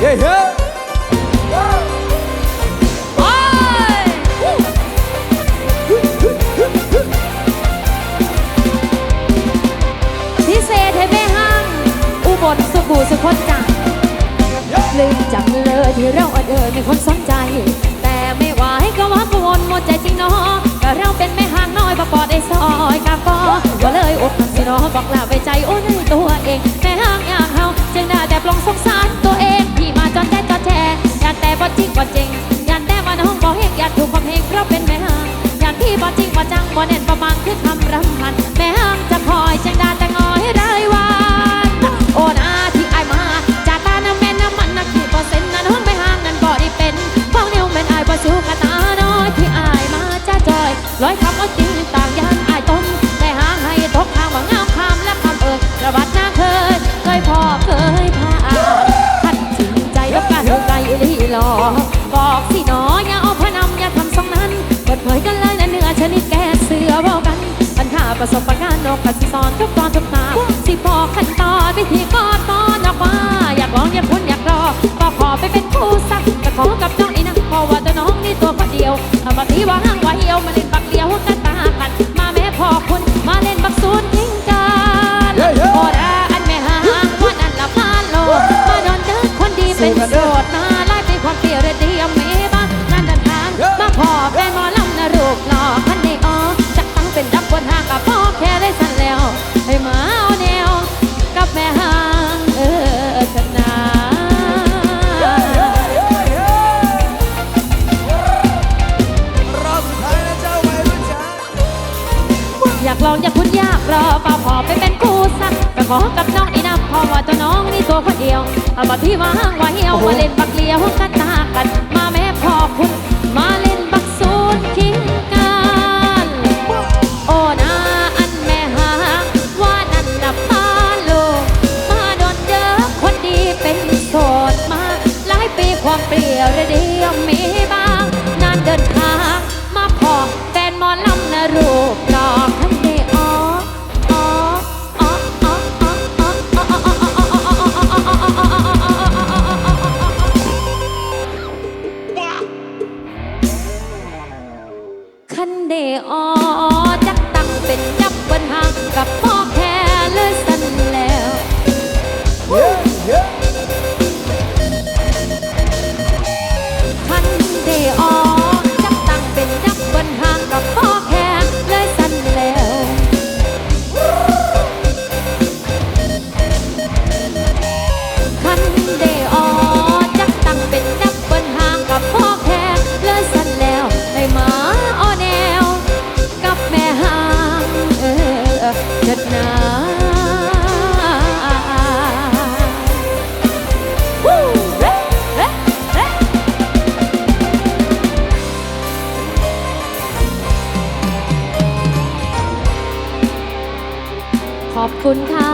เฮ้เฮ้ไปพิเศษให้แม่ห้างอุบลสุบูสุคนจังลืมจังเลยที่เราเดิไม่คนสนใจ แต่ไม่ว่าให้ก็ว่ากัวนหมดใจจริงเนาะก็เราเป็นแม่ห่างน้อยปรกปอดไอ้ซอยกาปอก็เลยอกหักสิเนาะบอกลาไป เสือบอกกัน ปัญหาประสบการณ์นกกสิสอนทุกตอนทุกตาสิบอกขั้นตอนวิธีกอดตอนออกว่าอยากลองอยากคุ้นอยากรอก็ขอไปเป็นคู่สักจะขอกับน้องอีนักเพราะว่าตัวน้องนี่ตัวคนเดียวทำมาทีว่าห้างว่าเหี่ยวมาเล่นบักเดียวกันตากัน มาแม่พ่อคุณมาเล่นบักซูนทิ้งกันโอราอันแม่หางวันอันละพานโลดมาโดนเดินคนดีเป็น นหางกับพ่อแค่ได้สั่นแล้ว ให้มาเอาแนวกับแม่หางเออชนะรอบสุดท้ายนะเจ้าวัยรุ่นจ๋าอยากลองอยากคุ้นยากรอป่าพอไปเป็นคู่สักก็ขอกับน้องอีนับเพอว่าตัวน้องนี่ตัวคนเดียวเอามาที่ว่างว่าเหี่ยวมาเล่นบักเลี้ยว รูปหลอกคันเดอออ๋ออ๋ออ๋ออ๋ออ๋ออ๋ออ๋ออ๋ออ๋อคันเดออจักตั้งเป็นจับบนหางกับพ่อ ขอบคุณค่ะ